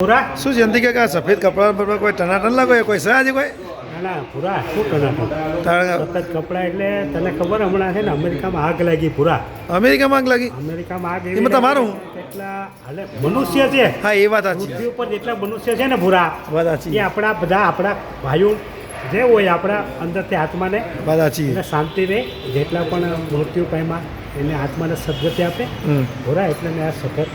પૂરા? શું જયંતિ કે સફેદ કપડા પર કોઈ ટનાટન લાગો કોઈ છે આજે કોઈ? ના ના પૂરા શું ટનાટન? સફેદ કપડાં એટલે તને ખબર હમણાં છે ને અમેરિકામાં આગ લાગી પૂરા. અમેરિકામાં આગ લાગી? અમેરિકામાં આગ એમાં તમારું? એટલા હાલે મનુષ્ય છે. હા એ વાત સાચી. પૃથ્વી ઉપર જેટલા મનુષ્ય છે ને પૂરા વાત એ આપણા બધા આપણા ભાઈઓ જે હોય આપણા અંદરથી આત્માને વાત સાચી. શાંતિ રહે જેટલા પણ મૃત્યુ પામ્યા એને આત્માને સદગતિ આપે. હમ. એટલે મેં આ સફેદ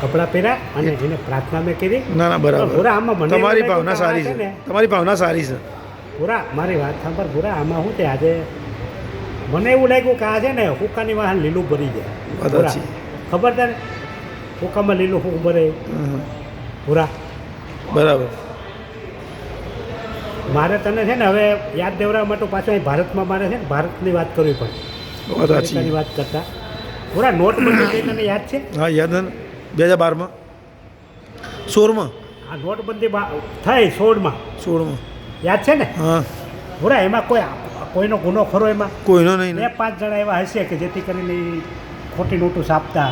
કપડાં પહેર્યા અને એને પ્રાર્થના મેં કરી. ના ના બરાબર. ભોરા આમાં તમારી ભાવના સારી છે તમારી ભાવના સારી છે. પૂરા મારી વાત સાંભળ પૂરા આમાં શું છે? આજે મને એવું લાગ્યું કે આ છે ને હુકાની વાહન લીલું ભરી જાય. ખબર છે ને હુકામાં લીલું હું ભરે. પૂરા બરાબર. મારે તને છે ને હવે યાદ દેવડાવવા માટે પાછું અહીં ભારતમાં મારે છે ને ભારતની વાત કરવી પડે. વાત કરતા. પૂરા નોટબંધી થઈ તને યાદ છે? હા યાદ ને. બે હજાર બારમાં? સોળમાં? આ નોટબંધી થઈ સોળમાં. સોળમાં. યાદ છે ને? હા. બોરા એમાં કોઈ કોઈનો ગુનો ખરો એમાં? કોઈનો નહીં બે પાંચ જણા એવા હશે કે જેથી કરીને ખોટી નોટો છાપતા.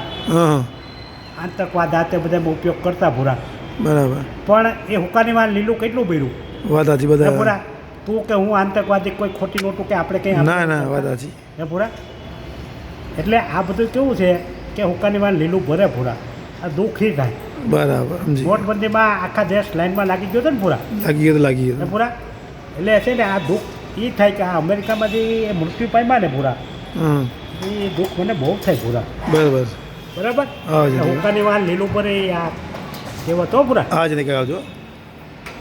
આતંકવાદ આ તે બધામાં ઉપયોગ કરતા પૂરા બરાબર. પણ એ હુકાની વાળ લીલું કેટલું ભર્યું? વાદાજી બધા ભૂરા તું કે હું આતંકવાદી કોઈ ખોટી નોટું કે આપણે કંઈ ના ના વાત એ પૂરા એટલે આ બધું કેવું છે કે હુકાની વાળ લીલું ભરે આ દુઃખી થાય. બરાબર નોટબંધીમાં આખા દેશ લાઈનમાં લાગી ગયો હતો ને પૂરા? લાગી ગયો તો લાગી ગયો. પૂરા? એટલે છે ને આ દુઃખ એ થાય કે આ અમેરિકામાંથી મૃત્યુ પામ્યા ને પૂરા. એ દુઃખ મને બહુ થાય પૂરા. બરાબર. બરાબર? હુકાની વાન લીલું પર આ કહેવતો પૂરા. હા જ નહીં આવજો.